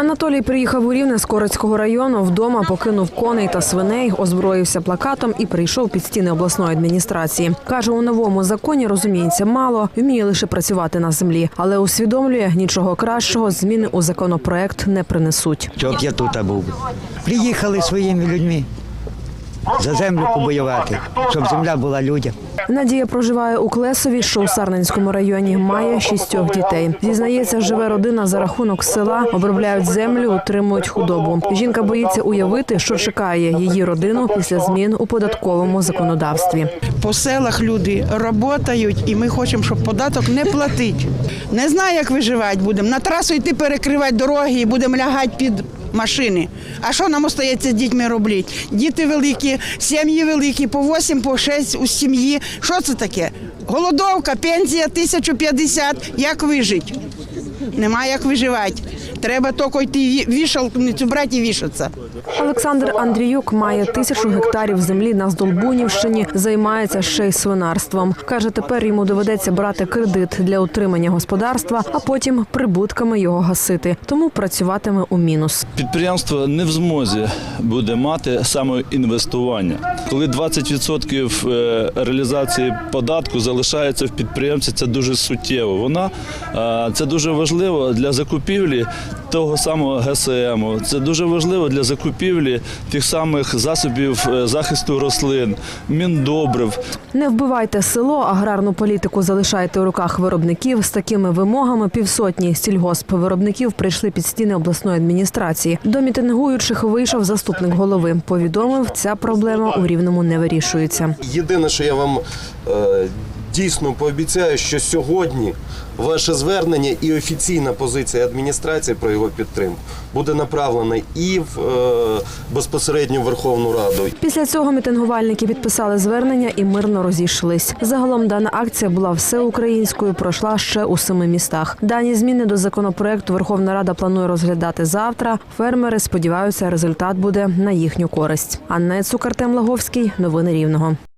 Анатолій приїхав у Рівне з Корицького району. Вдома покинув коней та свиней, озброївся плакатом і прийшов під стіни обласної адміністрації. Каже, у новому законі розуміється мало, вміє лише працювати на землі, але усвідомлює нічого кращого. Зміни у законопроект не принесуть. Щоб я тут був. Приїхали своїми людьми за землю побоювати, щоб земля була людям. Надія проживає у Клесові, що у Сарненському районі. Має шістьох дітей. Зізнається, живе родина за рахунок села, обробляють землю, утримують худобу. Жінка боїться уявити, що чекає її родину після змін у податковому законодавстві. По селах люди працюють, і ми хочемо, щоб податок не платити. Не знаю, як виживати будемо. На трасу йти перекривати дороги і будемо лягати під машини. А що нам остається з дітьми робити? Діти великі, сім'ї великі, по 8, по 6 у сім'ї. Що це таке? Голодовка, пенсія 1050. Як вижити? Немає як виживати. Треба тільки йти ві- вішалку брати і вішатися. Олександр Андріюк має тисячу гектарів землі на Здолбунівщині, займається ще й свинарством. Каже, тепер йому доведеться брати кредит для утримання господарства, а потім прибутками його гасити. Тому працюватиме у мінус. Підприємство не в змозі буде мати саме інвестування. Коли 20% е, реалізації податку залишається в підприємці, це дуже суттєво. Вона е, це дуже важливо для закупівлі того самого ГСМ. Це дуже важливо для закупівлі тих самих засобів е, захисту рослин, міндобрив. Не вбивайте село, аграрну політику залишайте у руках виробників. З такими вимогами півсотні сільгоспвиробників прийшли під стіни обласної адміністрації. До мітингуючих вийшов заступник голови. Повідомив, ця проблема у рівному не вирішується. Єдине, що я вам е, дійсно пообіцяю, що сьогодні ваше звернення і офіційна позиція адміністрації про його підтримку буде направлена і в е, безпосередньо в Верховну Раду, Після цього мітингувальники підписали звернення і мирно розійшлись. Загалом дана акція була всеукраїнською, пройшла ще у семи містах. Дані зміни до законопроекту Верховна Рада планує розглядати завтра. Фермери сподіваються, результат буде на їхню користь. Анна Цукар, Артем Лаговський. Новини Рівного.